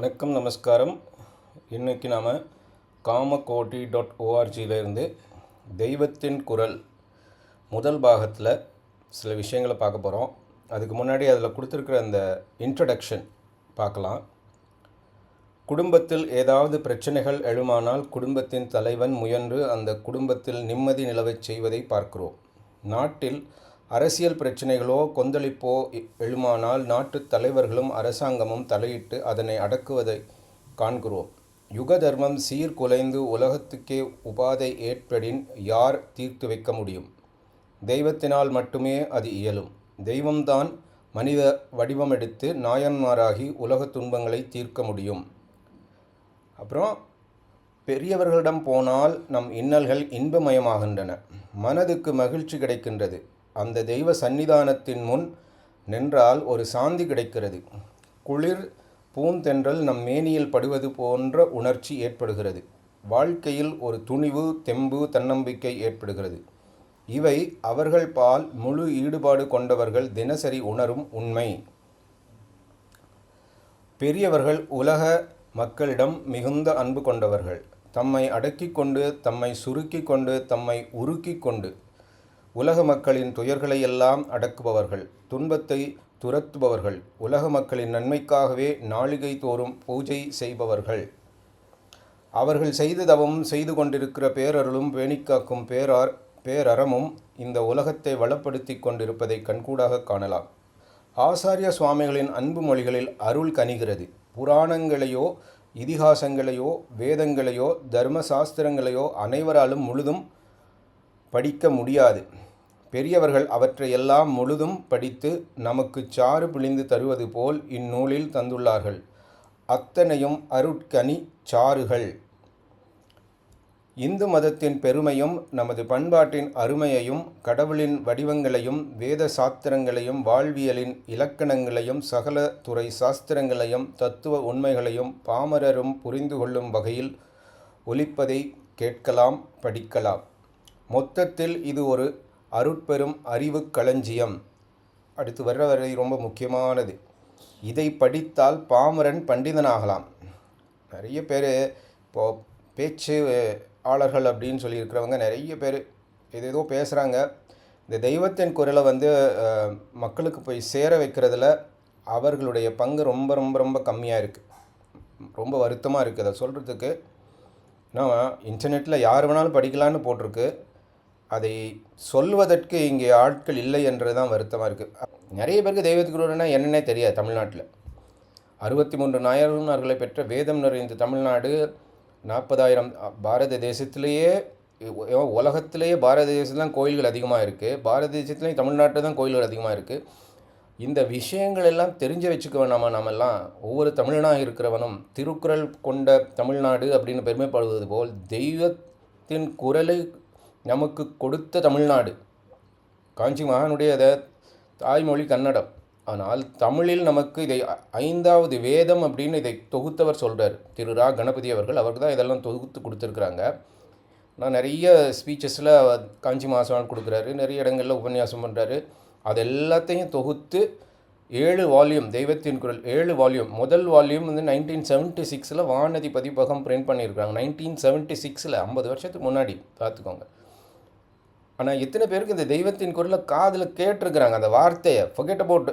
வணக்கம் நமஸ்காரம். இன்றைக்கி நாம் காமகோட்டி டாட் ஓஆர்ஜியிலேருந்து தெய்வத்தின் குரல் முதல் பாகத்தில் சில விஷயங்களை பார்க்க போகிறோம் அதுக்கு முன்னாடி அதில் கொடுத்துருக்குற அந்த இன்ட்ரடக்ஷன் பார்க்கலாம். குடும்பத்தில் ஏதாவது பிரச்சனைகள் எழுமானால் குடும்பத்தின் தலைவன் முயன்று அந்த குடும்பத்தில் நிம்மதி நிலவச் செய்வதை பார்க்கிறோம். நாட்டில் அரசியல் பிரச்சனைகளோ கொந்தளிப்போ எ- எழுமானால் நாட்டுத் தலைவர்களும் அரசாங்கமும் தலையிட்டு அதனை அடக்குவதை காண்கிறோம். யுக தர்மம் சீர்குலைந்து உலகத்துக்கே உபாதை ஏற்படின் யார் தீர்த்து வைக்க முடியும்? தெய்வத்தினால் மட்டுமே அது இயலும். தெய்வம்தான் மனித வடிவமெடுத்து நாயன்மாராகி உலகத் துன்பங்களை தீர்க்க முடியும். அப்புறம் பெரியவர்களிடம் போனால் நம் இன்னல்கள் இன்பமயமாகின்றன. மனதுக்கு மகிழ்ச்சி கிடைக்கின்றது. அந்த தெய்வ சந்நிதானத்தின் முன் நின்றால் ஒரு சாந்தி கிடைக்கிறது. குளிர் பூந்தென்றல் நம் மேனியில் படுவது போன்ற உணர்ச்சி ஏற்படுகிறது. வாழ்க்கையில் ஒரு துணிவு தெம்பு தன்னம்பிக்கை ஏற்படுகிறது. இவை அவர்கள் பால் முழு ஈடுபாடு கொண்டவர்கள் தினசரி உணரும் உண்மை. பெரியவர்கள் உலக மக்களிடம் மிகுந்த அன்பு கொண்டவர்கள். தம்மை அடக்கிக் கொண்டு தம்மை சுருக்கிக் கொண்டு தம்மை உருக்கிக் கொண்டு உலக மக்களின் துயர்களை எல்லாம் அடக்குபவர்கள் துன்பத்தை துரத்துபவர்கள் உலக மக்களின் நன்மைக்காகவே நாளிகை தோறும் பூஜை செய்பவர்கள். அவர்கள் செய்து தவம் செய்து கொண்டிருக்கிற பேரருளும் பேணிக்காக்கும் பேரார் பேரறமும் இந்த உலகத்தை வளப்படுத்தி கொண்டிருப்பதை கண்கூடாக காணலாம். ஆசாரிய சுவாமிகளின் அன்பு மொழிகளில் அருள் கனிகிறது. புராணங்களையோ இதிகாசங்களையோ வேதங்களையோ தர்ம சாஸ்திரங்களையோ அனைவராலும் முழுதும் படிக்க முடியாது. பெரியவர்கள் அவற்றையெல்லாம் முழுதும் படித்து நமக்கு சாறு பிழிந்து தருவது போல் இந்நூலில் தந்துள்ளார்கள். அத்தனையும் அருட்கனி சாறுகள். இந்து மதத்தின் பெருமையும் நமது பண்பாட்டின் அருமையையும் கடவுளின் வடிவங்களையும் வேத சாஸ்திரங்களையும் வாழ்வியலின் இலக்கணங்களையும் சகல துறை சாஸ்திரங்களையும் தத்துவ உண்மைகளையும் பாமரரும் புரிந்து கொள்ளும் வகையில் ஒலிப்பதை கேட்கலாம் படிக்கலாம். மொத்தத்தில் இது ஒரு அருட்பெரும் அறிவு களஞ்சியம். அடுத்து வர்ற வரை ரொம்ப முக்கியமானது. இதை படித்தால் பாமரன் பண்டிதனாகலாம். நிறைய பேர் இப்போ பேச்சு ஆளர்கள் அப்படின்னு சொல்லியிருக்கிறவங்க நிறைய பேர் ஏதேதோ பேசுகிறாங்க இந்த தெய்வத்தின் குரலை வந்து மக்களுக்கு போய் சேர வைக்கிறதுல அவர்களுடைய பங்கு ரொம்ப ரொம்ப ரொம்ப கம்மியாக இருக்குது ரொம்ப வருத்தமாக இருக்குது அதை சொல்கிறதுக்கு நான் இன்டர்நெட்டில் யார் வேணாலும் படிக்கலான்னு போட்டிருக்கு. அதை சொல்வதற்கு இங்கே ஆட்கள் இல்லை என்று தான் வருத்தமாக இருக்குது நிறைய பேருக்கு தெய்வத்துக்குருன்னா என்னன்னே தெரியாது தமிழ்நாட்டில். அறுபத்தி மூன்று நாயன்மார்களை பெற்ற வேதம் நிறைந்த தமிழ்நாடு நாற்பதாயிரம் பாரத தேசத்திலேயே உலகத்திலேயே பாரத தேசத்துல தான் கோயில்கள் அதிகமாக இருக்குது பாரத தேசத்துலேயும் தமிழ்நாட்டில் தான் கோயில்கள் அதிகமாக இருக்குது இந்த விஷயங்கள் எல்லாம் தெரிஞ்சு வச்சுக்க வேணாமா? நாமெல்லாம் ஒவ்வொரு தமிழனாக இருக்கிறவனும் திருக்குறள் கொண்ட தமிழ்நாடு அப்படின்னு பெருமைப்படுவது போல் தெய்வத்தின் குரலை நமக்கு கொடுத்த தமிழ்நாடு. காஞ்சி மகானுடைய தாய்மொழி கன்னடம். ஆனால் தமிழில் நமக்கு இதை ஐந்தாவது வேதம் அப்படின்னு இதை தொகுத்தவர் சொல்கிறார் திரு ரா. கணபதி அவர்கள் அவருக்கு தான் இதெல்லாம் தொகுத்து கொடுத்துருக்குறாங்க. நான் நிறைய ஸ்பீச்சஸில் காஞ்சி மாசான் கொடுக்குறாரு. நிறைய இடங்களில் உபன்யாசம் பண்ணுறாரு அது எல்லாத்தையும் தொகுத்து ஏழு வால்யூம் தெய்வத்தின் குரல் ஏழு வால்யூம் முதல் வால்யூம் வந்து நைன்டீன் செவன்ட்டி சிக்ஸில் வானதி பதிப்பகம் பிரிண்ட் பண்ணியிருக்காங்க நைன்டீன் செவன்ட்டி சிக்ஸில் ஐம்பது வருஷத்துக்கு முன்னாடி. பார்த்துக்கோங்க. ஆனால் எத்தனை பேருக்கு இந்த தெய்வத்தின் குரலை காதில் கேட்டிருக்கிறாங்க. அந்த வார்த்தையை forget அபவுட்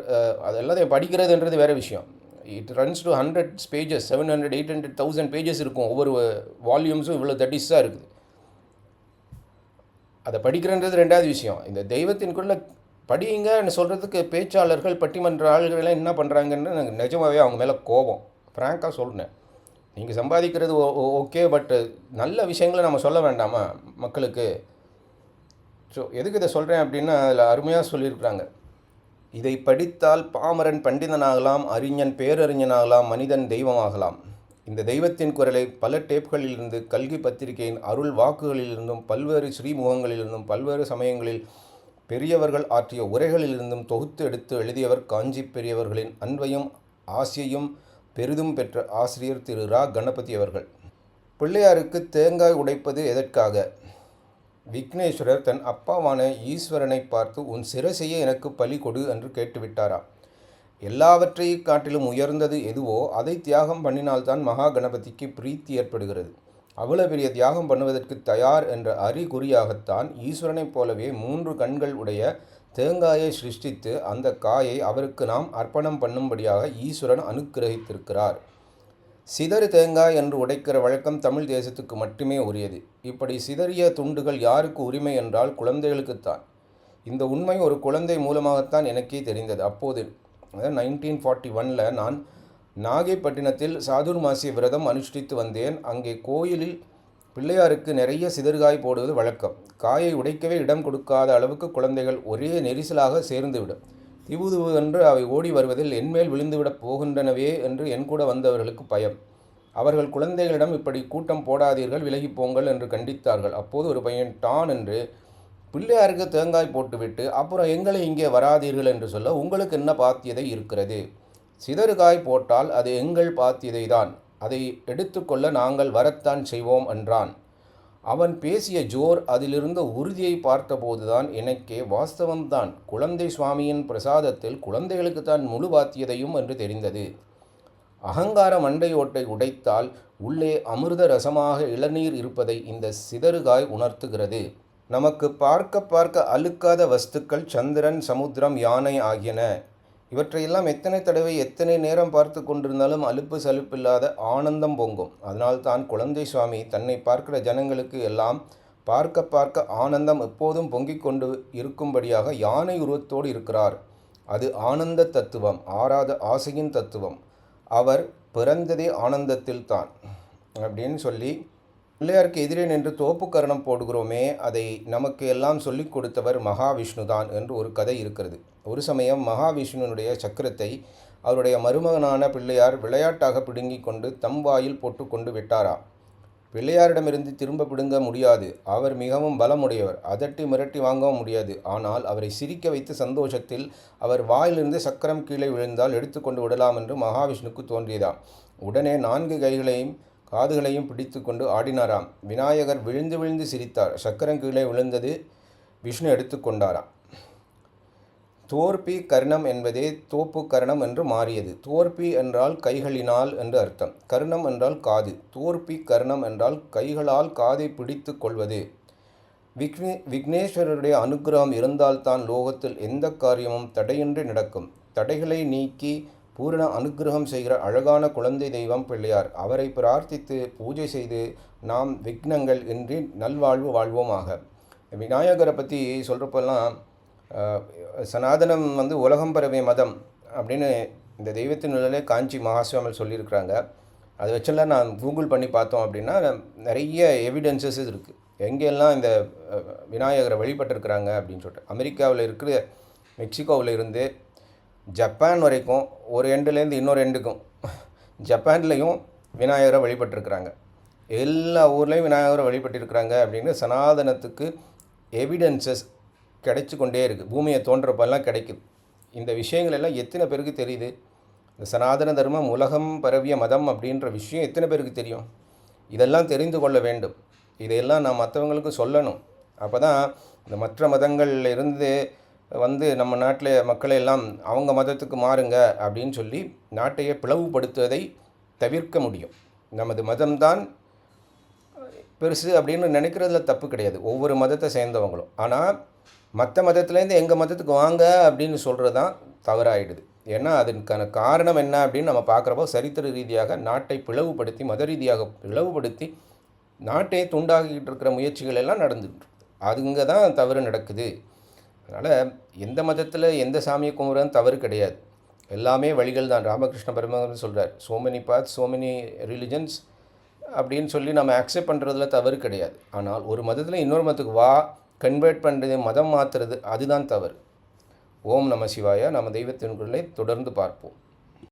அது எல்லாத்தையும் படிக்கிறதுன்றது வேறு விஷயம். It runs to hundred pages seven hundred eight hundred thousand pages இருக்கும். ஒவ்வொரு வால்யூம்ஸும் இவ்வளோ தட்டிஸாக இருக்குது. அதை படிக்கிறன்றது ரெண்டாவது விஷயம். இந்த தெய்வத்தின் குரலை படிங்கன்னு சொல்கிறதுக்கு பேச்சாளர்கள் பட்டிமன்ற ஆளுகள் எல்லாம் என்ன பண்ணுறாங்கன்னு எனக்கு நிஜமாகவே அவங்க மேலே கோபம். ஃப்ராங்காக சொல்கிறேன் நீங்கள் சம்பாதிக்கிறது ஓகே பட் நல்ல விஷயங்களை நம்ம சொல்ல வேண்டாமா மக்களுக்கு? ஸோ எதுக்கு இதை சொல்கிறேன் அப்படின்னா அதில் அருமையாக சொல்லியிருக்கிறாங்க. இதை படித்தால் பாமரன் பண்டிதனாகலாம் அறிஞன் பேரறிஞனாகலாம் மனிதன் தெய்வமாகலாம். இந்த தெய்வத்தின் குரலை பல டேப்களிலிருந்து கல்கி பத்திரிகையின் அருள் வாக்குகளிலிருந்தும் பல்வேறு ஸ்ரீமுகங்களிலிருந்தும் பல்வேறு சமயங்களில் பெரியவர்கள் ஆற்றிய உரைகளிலிருந்தும் தொகுத்து எடுத்து எழுதியவர் காஞ்சி பெரியவர்களின் அன்பையும் ஆசையையும் பெரிதும் பெற்ற ஆசிரியர் திரு. ரா. கணபதி அவர்கள். பிள்ளையாருக்கு தேங்காய் உடைப்பது எதற்காக? விக்னேஸ்வரர் தன் அப்பாவான ஈஸ்வரனை பார்த்து உன் சிரசையே எனக்கு பலி கொடு என்று கேட்டுவிட்டாராம் எல்லாவற்றையும் காட்டிலும் உயர்ந்தது எதுவோ அதை தியாகம் பண்ணினால்தான் மகா கணபதிக்கு பிரீத்தி ஏற்படுகிறது. அவ்வளவு பெரிய தியாகம் பண்ணுவதற்கு தயார் என்ற அறிகுறியாகத்தான் ஈஸ்வரனைப் போலவே மூன்று கண்கள் உடைய தேங்காயை சிருஷ்டித்து அந்த காயை அவருக்கு நாம் அர்ப்பணம் பண்ணும்படியாக ஈஸ்வரன் அனுக்கிரகித்திருக்கிறார். சிதறு தேங்காய் என்று உடைக்கிற வழக்கம் தமிழ் தேசத்துக்கு மட்டுமே உரியது. இப்படி சிதறிய துண்டுகள் யாருக்கு உரிமை என்றால் குழந்தைகளுக்குத்தான். இந்த உண்மை ஒரு குழந்தை மூலமாகத்தான் எனக்கே தெரிந்தது. அப்போது அதாவது நைன்டீன் ஃபார்ட்டி ஒனில் நான் நாகைப்பட்டினத்தில் சாதுர்மாசிய விரதம் அனுஷ்டித்து வந்தேன். அங்கே கோயிலில் பிள்ளையாருக்கு நிறைய சிதறுகாய் போடுவது வழக்கம். காயை உடைக்கவே இடம் கொடுக்காத அளவுக்கு குழந்தைகள் ஒரே நெரிசலாக சேர்ந்துவிடும். திபுதுபு என்று அவை ஓடி வருவதில் என்மேல் விழுந்துவிடப் போகின்றனவே என்று என் கூட வந்தவர்களுக்கு பயம். அவர்கள் குழந்தைகளிடம் இப்படி கூட்டம் போடாதீர்கள் விலகி போங்கள் என்று கண்டித்தார்கள். அப்போது ஒரு பையன் டான் என்று பிள்ளையாருக்கு தேங்காய் போட்டுவிட்டு அப்புறம் எங்களை இங்கே வராதீர்கள் என்று சொல்ல உங்களுக்கு என்ன பாத்தியதை இருக்கிறது? சிதறுகாய் போட்டால் அது எங்கள் பாத்தியதை தான் அதை எடுத்துக்கொள்ள நாங்கள் வரத்தான் செய்வோம் என்றான். அவன் பேசிய ஜோர் அதிலிருந்த உறுதியை பார்த்தபோதுதான் எனக்கே வாஸ்தவம்தான். குழந்தை சுவாமியின் பிரசாதத்தில் குழந்தைகளுக்குத்தான் முழு பாத்தியதையும் என்று தெரிந்தது. அகங்கார மண்டையோட்டை உடைத்தால் உள்ளே அமிர்த ரசமாக இளநீர் இருப்பதை இந்த சிதறுகாய் உணர்த்துகிறது. நமக்கு பார்க்க பார்க்க அழுக்காத வஸ்துக்கள் சந்திரன் சமுத்திரம் யானை ஆகியன. இவற்றையெல்லாம் எத்தனை தடவை எத்தனை நேரம் பார்த்து கொண்டிருந்தாலும் அலுப்பு சலுப்பில்லாத ஆனந்தம் பொங்கும். அதனால்தான் குழந்தை சுவாமி தன்னை பார்க்கிற ஜனங்களுக்கு எல்லாம் பார்க்க பார்க்க ஆனந்தம் எப்போதும் பொங்கிக் கொண்டு இருக்கும்படியாக யானை உருவத்தோடு இருக்கிறார். அது ஆனந்த தத்துவம் ஆறாத ஆசையின் தத்துவம். அவர் பிறந்ததே ஆனந்தத்தில் தான். அப்படின்னு சொல்லி பிள்ளையாருக்கு எதிரே நின்று தோப்பு கரணம் போடுகிறோமே அதை நமக்கு எல்லாம் சொல்லிக் கொடுத்தவர் மகாவிஷ்ணு தான் என்று ஒரு கதை இருக்கிறது. ஒரு சமயம் மகாவிஷ்ணுனுடைய சக்கரத்தை அவருடைய மருமகனான பிள்ளையார் விளையாட்டாக பிடுங்கி கொண்டு தம் வாயில் போட்டுக்கொண்டு விட்டாராம். பிள்ளையாரிடமிருந்து திரும்ப பிடுங்க முடியாது. அவர் மிகவும் பலமுடையவர். அதட்டி மிரட்டி வாங்கவும் முடியாது. ஆனால் அவரை சிரிக்க வைத்து சந்தோஷத்தில் அவர் வாயிலிருந்து சக்கரம் கீழே விழுந்தால் எடுத்துக்கொண்டு விடலாம் என்று மகாவிஷ்ணுக்கு தோன்றியதாம். உடனே நான்கு கைகளையும் காதுகளையும் பிடித்து கொண்டு ஆடினாராம். விநாயகர் விழுந்து விழுந்து சிரித்தார். சக்கரம் கீழே விழுந்தது விஷ்ணு எடுத்துக்கொண்டாராம் தோற்பி கர்ணம் என்பதே தோப்பு கர்ணம் என்று மாறியது. தோற்பி என்றால் கைகளினால் என்று அர்த்தம். கர்ணம் என்றால் காது. தோற்பி கர்ணம் என்றால் கைகளால் காதை பிடித்து கொள்வது. விக்னே விக்னேஸ்வரருடைய அனுகிரகம் இருந்தால்தான் லோகத்தில் எந்த காரியமும் தடையின்றி நடக்கும். தடைகளை நீக்கி பூரண அனுகிரகம் செய்கிற அழகான குழந்தை தெய்வம் பிள்ளையார். அவரை பிரார்த்தித்து பூஜை செய்து நாம் விக்னங்கள் இன்றி நல்வாழ்வு வாழ்வோமாக. விநாயகரை பற்றி சொல்கிறப்பெல்லாம் சனாதனம் வந்து உலகம் பரவிய மதம் அப்படின்னு இந்த தெய்வத்தின் நிலையிலே காஞ்சி மகாசுவாமல் சொல்லியிருக்கிறாங்க. அதை வச்செல்லாம் நான் கூகுள் பண்ணி பார்த்தோம் அப்படின்னா நிறைய எவிடென்சஸ் இருக்குது எங்கெல்லாம் இந்த விநாயகரை வழிபட்டிருக்கிறாங்க அப்படின்னு சொல்லிட்டு. அமெரிக்காவில் இருக்கிற மெக்சிகோவில் இருந்து ஜப்பான் வரைக்கும் ஒரு எண்டுலேருந்து இன்னொரு எண்டுக்கும் ஜப்பான்லேயும் விநாயகரை வழிபட்டிருக்கிறாங்க. எல்லா ஊர்லேயும் விநாயகரை வழிபட்டிருக்கிறாங்க அப்படின்னு சனாதனத்துக்கு எவிடென்சஸ் கிடைச்சி கொண்டே இருக்குது பூமியை தோன்றப்பெல்லாம் கிடைக்குது. இந்த விஷயங்கள் எல்லாம் எத்தனை பேருக்கு தெரியுது? இந்த சனாதன தர்மம் உலகம் பரவிய மதம் அப்படின்ற விஷயம் எத்தனை பேருக்கு தெரியும்? இதெல்லாம் தெரிந்து கொள்ள வேண்டும். இதையெல்லாம் நான் மற்றவங்களுக்கு சொல்லணும். அப்போ தான் இந்த மற்ற மதங்களில் இருந்து வந்து நம்ம நாட்டில் மக்களை எல்லாம் அவங்க மதத்துக்கு மாறுங்க அப்படின்னு சொல்லி நாட்டையே பிளவுபடுத்துவதை தவிர்க்க முடியும். நமது மதம்தான் பெருசு அப்படின்னு நினைக்கிறதுல தப்பு கிடையாது. ஒவ்வொரு மதத்தை சேர்ந்தவங்களும். ஆனால் மற்ற மதத்துலேருந்து எங்கள் மதத்துக்கு வாங்க அப்படின்னு சொல்கிறது தான் தவறாயிடுது. ஏன்னா அதற்கான காரணம் என்ன அப்படின்னு நம்ம பார்க்குறப்போ சரித்திர ரீதியாக நாட்டை பிளவுபடுத்தி மத ரீதியாக பிளவுபடுத்தி நாட்டை துண்டாகிக்கிட்டு இருக்கிற முயற்சிகள் எல்லாம் நடந்துகிட்டு அதுங்க தான் தவறு நடக்குது. அதனால் எந்த மதத்தில் எந்த சாமியை கும்பிட்றது தவறு கிடையாது. எல்லாமே வழிகள் தான். ராமகிருஷ்ண பரமகன் சொல்கிறார் so many path so many religions அப்படின்னு சொல்லி நம்ம அக்செப்ட் பண்ணுறதுல தவறு கிடையாது. ஆனால் ஒரு மதத்தில் இன்னொரு மதத்துக்கு வா கன்வெர்ட் பண்ணுறது மதம் மாற்றுறது அதுதான் தவறு. ஓம் நம சிவாயா நம்ம தெய்வத்தின் குரலை தொடர்ந்து பார்ப்போம்.